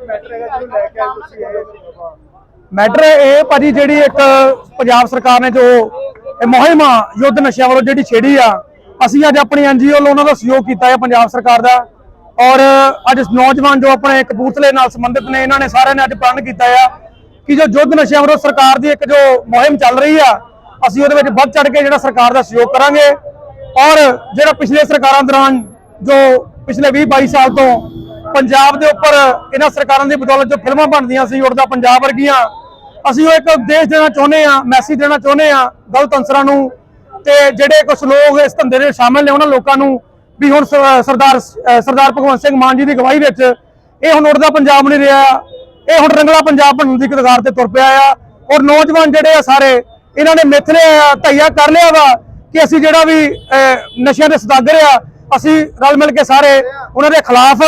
Matter ਹੈਗਾ ਜਿਹਨੂੰ ਲੈ ਕੇ ਆਏ ਤੁਸੀਂ ਇਹ ਮੈਟਰ ਇਹ ਭਾਜੀ ਜਿਹੜੀ ਇੱਕ ਪੰਜਾਬ ਸਰਕਾਰ ਨੇ ਜੋ ਇਹ ਮੁਹਿੰਮ ਆ, ਯੁੱਧ ਨਸ਼ਿਆਂ ਵੱਲੋਂ ਜਿਹੜੀ ਛੇੜੀ ਆ, ਅਸੀਂ ਅੱਜ ਆਪਣੀ ਐਨਜੀਓ ਵੱਲੋਂ ਉਹਨਾਂ ਦਾ ਸਹਿਯੋਗ ਕੀਤਾ ਹੈ ਪੰਜਾਬ ਸਰਕਾਰ ਦਾ। ਔਰ ਅੱਜ ਨੌਜਵਾਨ ਜੋ ਆਪਣੇ ਕਪੂਰਥਲੇ ਨਾਲ ਸੰਬੰਧਿਤ ਨੇ, ਇਹਨਾਂ ਨੇ ਸਾਰਿਆਂ ਨੇ ਅੱਜ ਪ੍ਰਣ ਕੀਤਾ ਆ ਕਿ ਜੋ ਯੁੱਧ ਨਸ਼ਿਆਂ ਵਿਰੁੱਧ ਸਰਕਾਰ ਦੀ ਇੱਕ ਜੋ ਮੁਹਿੰਮ ਚੱਲ ਰਹੀ ਆ, ਅਸੀਂ ਉਹਦੇ ਵਿੱਚ ਵੱਧ ਚੜ ਕੇ ਜਿਹੜਾ ਸਰਕਾਰ ਦਾ ਸਹਿਯੋਗ ਕਰਾਂਗੇ। ਔਰ ਜਿਹੜਾ ਪਿਛਲੇ ਸਰਕਾਰਾਂ ਦੌਰਾਨ ਜੋ ਪਿਛਲੇ 20 22 ਸਾਲ ਤੋਂ ਪੰਜਾਬ ਦੇ ਉੱਪਰ ਇਹਨਾਂ ਸਰਕਾਰਾਂ ਦੀ ਬਦੌਲਤ ਜੋ ਫਿਲਮਾਂ ਬਣਦੀਆਂ ਸੀ, ਉੜਦਾ ਪੰਜਾਬ ਵਰਗੀਆਂ, ਅਸੀਂ ਉਹ ਇੱਕ ਉਦੇਸ਼ ਦੇਣਾ ਚਾਹੁੰਦੇ ਆ ਮੈਸੇਜ ਦੇਣਾ ਚਾਹੁੰਦੇ ਆ ਗਲਤ ਅੰਸਰਾਂ ਨੂੰ ਤੇ ਜਿਹੜੇ ਕੁਝ ਲੋਕ ਇਸ ਧੰਦੇ ਦੇ ਸ਼ਾਮਿਲ ਨੇ, ਉਹਨਾਂ ਲੋਕਾਂ ਨੂੰ ਵੀ ਹੁਣ ਸ- ਸਰਦਾਰ ਸਰਦਾਰ ਭਗਵੰਤ ਸਿੰਘ ਮਾਨ ਜੀ ਦੀ ਅਗਵਾਈ ਵਿੱਚ ਇਹ ਹੁਣ ਉੜਦਾ ਪੰਜਾਬ ਨਹੀਂ ਰਿਹਾ, ਇਹ ਹੁਣ ਰੰਗਲਾ ਪੰਜਾਬ ਬਣਨ ਦੀ ਕਗਾਰ ਤੇ ਤੁਰ ਪਿਆ ਆ ਔਰ ਨੌਜਵਾਨ ਜਿਹੜੇ ਆ ਸਾਰੇ, ਇਹਨਾਂ ਨੇ ਮਿੱਥ ਲਿਆ ਧਈਆ ਕਰ ਲਿਆ ਵਾ ਕਿ ਅਸੀਂ ਜਿਹੜਾ ਵੀ ਨਸ਼ਿਆਂ ਦੇ ਸਦਾਗਰ ਆ, ਅਸੀਂ ਰਲ ਮਿਲ ਕੇ ਸਾਰੇ ਉਹਨਾਂ ਦੇ ਖਿਲਾਫ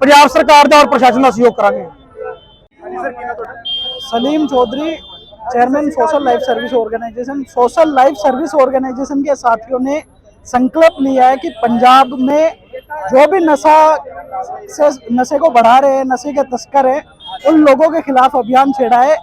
ਪੰਜਾਬ ਸਰਕਾਰ ਦਾ ਔਰ ਪ੍ਰਸ਼ਾਸਨ ਦਾ ਸਹਿਯੋਗ ਕਰਾਂਗੇ ਹਾਂਜੀ ਸਰ ਕੀ ਨਾਮ ਤੁਹਾਡਾ Salim Chaudhary chairman social life service organisation social life service organisation के साथियों ने संकल्प लिया है कि पंजाब में जो भी नशा से नशे को बढ़ा रहे हैं नशे के तस्कर हैं उन लोगों के खिलाफ अभियान छेड़ा है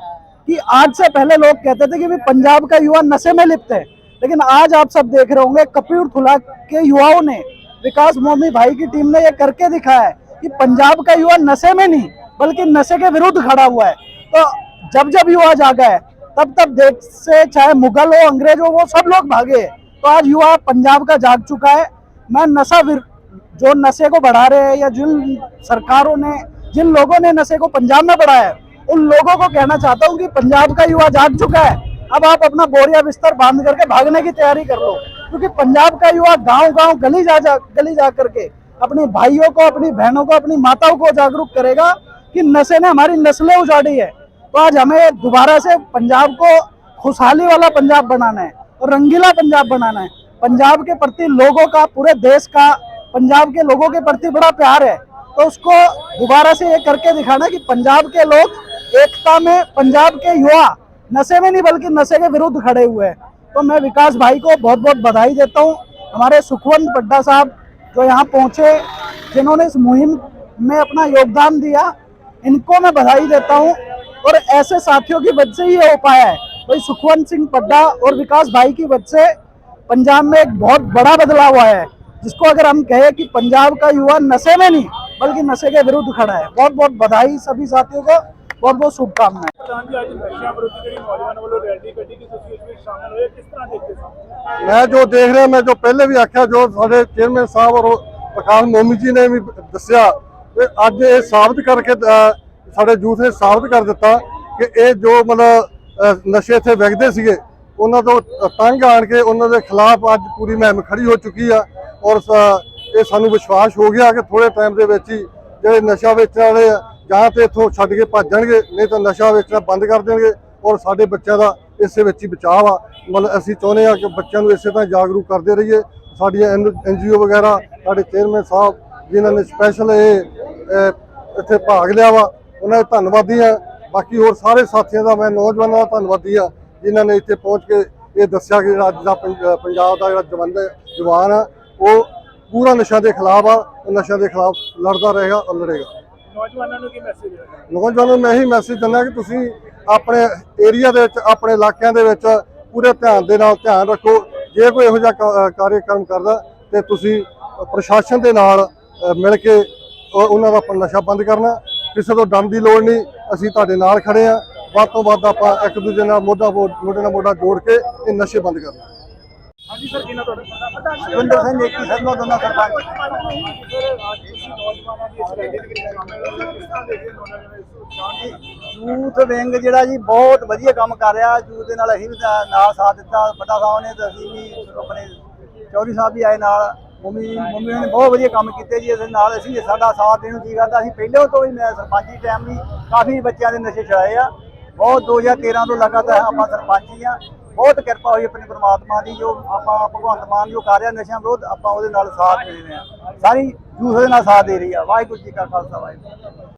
कि आज से पहले लोग कहते थे कि भी पंजाब का युवा नशे में लिप्त है लेकिन आज आप सब देख रहे होंगे कपूरथला के युवाओं ने विकास मोमी भाई की टीम ने यह करके दिखाया है कि पंजाब का युवा नशे में नहीं बल्कि नशे के विरुद्ध खड़ा हुआ है। तो जब जब युवा जागा है तब तब देश से चाहे मुगल हो अंग्रेज़ हो वो सब लोग भागे तो आज युवा पंजाब का जाग चुका है। मैं नशा जो नशे को बढ़ा रहे हैं या जिन सरकारों ने जिन लोगों ने नशे को पंजाब में बढ़ाया है उन लोगों को कहना चाहता हूँ कि पंजाब का युवा जाग चुका है। अब आप अपना बोरिया बिस्तर बाँध करके भागने की तैयारी कर लो। क्योंकि पंजाब का युवा गाँव गाँव गली जा, जा गली जा करके अपने भाइयों को, अपनी बहनों को, अपनी माताओं को जागरूक करेगा कि नशे ने हमारी नस्लें उजाड़ी है। तो आज हमें दोबारा से पंजाब को खुशहाली वाला पंजाब बनाना है और रंगीला पंजाब बनाना है। पंजाब के प्रति लोगों का, पूरे देश का, पंजाब के लोगों के प्रति बड़ा प्यार है। तो उसको दोबारा से ये करके दिखाना कि पंजाब के लोग एकता में, पंजाब के युवा नशे में नहीं, बल्कि नशे के विरुद्ध खड़े हुए हैं। तो मैं विकास भाई को बहुत बहुत बधाई देता हूँ। हमारे सुखवंत पड्डा साहब जो यहाँ पहुँचे, जिन्होंने इस मुहिम में अपना योगदान दिया, इनको मैं बधाई देता हूँ और ऐसे साथियों की वजह से ये हो पाया है। भाई सुखवंत सिंह पड्डा और विकास भाई की वजह से पंजाब में एक बहुत बड़ा बदलाव आया है, जिसको अगर हम कहें कि पंजाब का युवा नशे में नहीं, बल्कि नशे के विरुद्ध खड़ा है। बहुत बहुत बधाई सभी साथियों को। ਬਹੁਤ ਬਹੁਤ ਸ਼ੁਭਕਾਮਨਾਵਾਂ ਮੈਂ ਜੋ ਦੇਖ ਰਿਹਾ ਮੈਂ ਜੋ ਪਹਿਲੇ ਵੀ ਆਖਿਆ ਜੋ ਸਾਡੇ ਚੇਅਰਮੈਨ ਸਾਹਿਬ ਔਰ ਪ੍ਰਕਾਸ਼ ਮੋਮੀ ਜੀ ਨੇ ਵੀ ਦੱਸਿਆ ਤੇ ਅੱਜ ਇਹ ਸਾਬਤ ਕਰਕੇ ਸਾਡੇ ਜੂਥ ਨੇ ਸਾਬਤ ਕਰ ਦਿੱਤਾ ਕਿ ਇਹ ਜੋ ਮਤਲਬ ਨਸ਼ੇ ਇੱਥੇ ਵਗਦੇ ਸੀਗੇ ਉਹਨਾਂ ਤੋਂ ਤੰਗ ਆਣ ਕੇ ਉਹਨਾਂ ਦੇ ਖਿਲਾਫ ਅੱਜ ਪੂਰੀ ਮਹਿਮ ਖੜੀ ਹੋ ਚੁੱਕੀ ਆ ਔਰ ਇਹ ਸਾਨੂੰ ਵਿਸ਼ਵਾਸ ਹੋ ਗਿਆ ਕਿ ਥੋੜੇ ਟਾਈਮ ਦੇ ਵਿੱਚ ਹੀ ਜਿਹੜੇ ਨਸ਼ਾ ਵੇਚਣ ਵਾਲੇ ਆ ਜਾਂ ਤੇ ਇੱਥੋਂ ਛੱਡ ਕੇ ਭੱਜ ਜਾਣਗੇ, ਨਹੀਂ ਤਾਂ ਨਸ਼ਾ ਵੇਚਣਾ ਬੰਦ ਕਰ ਦੇਣਗੇ ਔਰ ਸਾਡੇ ਬੱਚਿਆਂ ਦਾ ਇਸੇ ਵਿੱਚ ਹੀ ਬਚਾਅ ਆ। ਮਤਲਬ ਅਸੀਂ ਚਾਹੁੰਦੇ ਆ ਕਿ ਬੱਚਿਆਂ ਨੂੰ ਇਸੇ ਤਰ੍ਹਾਂ ਜਾਗਰੂਕ ਕਰਦੇ ਰਹੀਏ। ਸਾਡੀਆਂ ਐਨਜੀਓ ਵਗੈਰਾ, ਸਾਡੇ ਚੇਅਰਮੈਨ ਸਾਹਿਬ ਜਿਨ੍ਹਾਂ ਨੇ ਸਪੈਸ਼ਲ ਇਹ ਇੱਥੇ ਭਾਗ ਲਿਆ ਵਾ, ਉਹਨਾਂ ਦਾ ਧੰਨਵਾਦੀ ਆ। ਬਾਕੀ ਹੋਰ ਸਾਰੇ ਸਾਥੀਆਂ ਦਾ, ਮੈਂ ਨੌਜਵਾਨਾਂ ਦਾ ਧੰਨਵਾਦੀ ਆ, ਜਿਨ੍ਹਾਂ ਨੇ ਇੱਥੇ ਪਹੁੰਚ ਕੇ ਇਹ ਦੱਸਿਆ ਕਿ ਜਿਹੜਾ ਅੱਜ ਦਾ ਪੰਜਾਬ ਦਾ ਜਿਹੜਾ ਜਵਾਨ ਜਵਾਨ ਆ, ਉਹ ਪੂਰਾ ਨਸ਼ਾ ਦੇ ਖਿਲਾਫ ਆ, ਉਹ ਨਸ਼ਾ ਦੇ ਖਿਲਾਫ ਲੜਦਾ ਰਹੇਗਾ ਔਰ ਲੜੇਗਾ ਨੌਜਵਾਨਾਂ ਨੂੰ ਕੀ ਮੈਸੇਜ ਦੇਣਾ ਨੌਜਵਾਨਾਂ ਨੂੰ ਮੈਂ ਇਹੀ ਮੈਸੇਜ ਦਿੰਦਾ ਕਿ ਤੁਸੀਂ ਆਪਣੇ ਏਰੀਆ ਦੇ ਵਿੱਚ ਆਪਣੇ ਇਲਾਕਿਆਂ ਦੇ ਵਿੱਚ ਪੂਰੇ ਧਿਆਨ ਦੇ ਨਾਲ ਧਿਆਨ ਰੱਖੋ। ਜੇ ਕੋਈ ਇਹੋ ਜਿਹਾ ਕਾ- ਅ, ਕਾਰਜਕ੍ਰਮ ਕਰਦਾ ਤੇ ਤੁਸੀਂ ਪ੍ਰਸ਼ਾਸਨ ਦੇ ਨਾਲ ਮਿਲ ਕੇ ਉਹਨਾਂ ਦਾ ਆਪਣਾ ਨਸ਼ਾ ਬੰਦ ਕਰਨਾ। ਕਿਸੇ ਤੋਂ ਡਰਨ ਦੀ ਲੋੜ ਨਹੀਂ। ਅਸੀਂ ਤੁਹਾਡੇ ਨਾਲ ਖੜੇ ਆ ਵੱਧ ਤੋਂ ਵੱਧ ਆਪਾਂ ਇੱਕ ਦੂਜੇ ਨਾਲ ਮੋਢਾ ਮੋ- ਮੋਢੇ ਨਾਲ ਮੋਢਾ ਜੋੜ ਕੇ ਇਹ ਨਸ਼ੇ ਬੰਦ ਕਰਨਾ। ਜੀ ਸਰ ਕਿਹਨਾਂ ਤੁਹਾਡਾ? ਸੁਰਿੰਦਰ ਸਿੰਘ ਨੇਕੀ ਸਰਨੋ ਯੂਥ ਵਿੰਗ ਜਿਹੜਾ ਜੀ, ਬਹੁਤ ਵਧੀਆ ਕੰਮ ਕਰ ਰਿਹਾ। ਯੂਥ ਦੇ ਨਾਲ ਅਸੀਂ ਵੀ ਨਾਲ ਸਾਥ ਦਿੱਤਾ। ਵੱਡਾ ਸਾਹਿਬ ਨੇ ਤੇ ਅਸੀਂ ਵੀ ਆਪਣੇ ਚੌਰੀ ਸਾਹਿਬ ਵੀ ਆਏ ਨਾਲ। ਮੰਮੀ ਮੰਮੀ ਨੇ ਬਹੁਤ ਵਧੀਆ ਕੰਮ ਕੀਤੇ ਜੀ। ਇਹਦੇ ਨਾਲ ਅਸੀਂ ਸਾਡਾ ਸਾਥ ਦੇਣ ਨੂੰ ਜੀ ਕਰਦਾ। ਅਸੀਂ ਪਹਿਲਾਂ ਤੋਂ ਹੀ ਮੈਂ ਸਰਪੰਚੀ ਟਾਈਮ ਵੀ ਕਾਫੀ ਬੱਚਿਆਂ ਦੇ ਨਸ਼ੇ ਛੜਾਏ ਆ। ਬਹੁਤ 2013 ਤੋਂ ਲਗਾਤਾਰ ਆਪਾਂ ਸਰਪੰਚੀ ਆ। ਬਹੁਤ ਕਿਰਪਾ ਹੋਈ ਆਪਣੀ ਪ੍ਰਮਾਤਮਾ ਦੀ, ਜੋ ਆਪਾਂ ਭਗਵੰਤ ਮਾਨ ਜੋ ਕਰ ਰਿਹਾ ਨਸ਼ਿਆਂ ਵਿਰੋਧ, ਆਪਾਂ ਉਹਦੇ ਨਾਲ ਸਾਥ ਦੇ ਰਹੇ ਆ ਸਾਰੀ ਜੂਸ ਦੇ ਨਾਲ ਸਾਥ ਦੇ ਰਹੀ ਆ। ਵਾਹਿਗੁਰੂ ਜੀ ਕਾ ਖਾਲਸਾ, ਵਾਹਿਗੁਰੂ